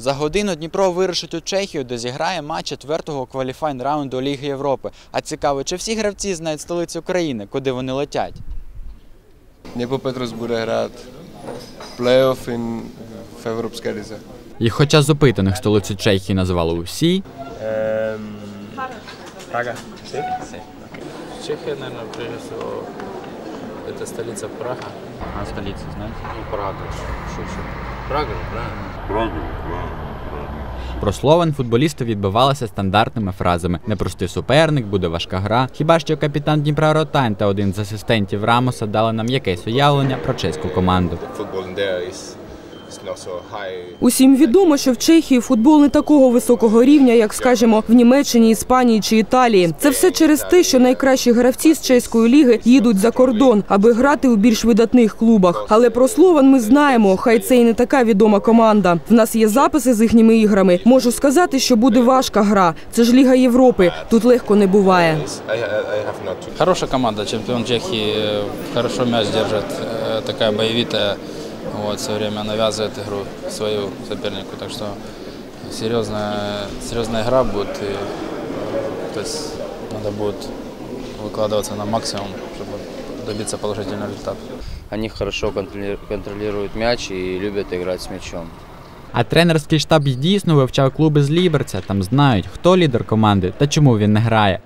За годину Дніпро вирушить у Чехію, де зіграє матч четвертого кваліфайн раунду Ліги Європи. А цікаво, чи всі гравці знають столицю країни, куди вони летять? Bude hrát playoff in, v Evropské lize. І хоча з опитаних столицю Чехії назвали усі. Sí? Sí. Чехия, наверное, прежде всего, это столица Прага. а столицю знають. Ну, Прага. Прага, Про Словен футболісти відбивалися стандартними фразами: непростий суперник, буде важка гра. Хіба що капітан Дніпра Ротань та один з асистентів Рамоса дали нам якесь уявлення про чеську команду. Усім відомо, що в Чехії футбол не такого високого рівня, як, скажімо, в Німеччині, Іспанії чи Італії. Це все через те, що найкращі гравці з чеської ліги їдуть за кордон, аби грати у більш видатних клубах. Але про Слован ми знаємо, хай це і не така відома команда. В нас є записи з їхніми іграми. Можу сказати, що буде важка гра. Це ж Ліга Європи. Тут легко не буває. Хорошая команда, чемпион Чехии, э, хорошо мяч держит, э, такая боевитая, вот, все время навязывает игру свою сопернику, так что серьезная, серьезная игра будет, и, э, то есть надо будет выкладываться на максимум, чтобы добиться положительного результата. Они хорошо контроли- контролируют мяч и любят играть с мячом. А тренерський штаб й дійсно вивчав клуби з Ліберця. Там знають, хто лідер команди та чому він не грає.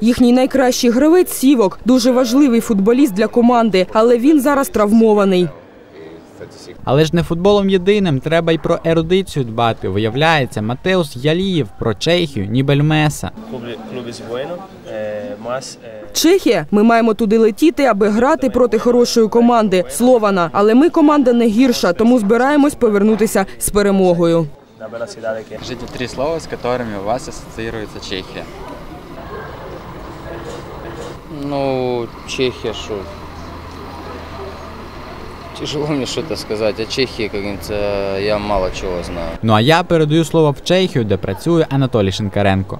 Їхній найкращий гравець Сівок дуже важливий футболіст для команди, але він зараз травмований. Але ж не футболом єдиним, треба й про ерудицію дбати. Виявляється, Матеус Ялієв про Чехію, ніби Льмеса. club, club es bueno, eh, más eh, Чехія. Ми маємо туди летіти, аби грати проти хорошої команди Слована. Але ми команда не гірша, тому збираємось повернутися з перемогою. que три слова, з якими у вас асоціюється Чехія. Ну, Чехия, что... Тяжело мені что-то а Чехії говорится, я мало чого знаю. Ну а я передаю слово в Чехію, де працює Анатолій Шинкаренко.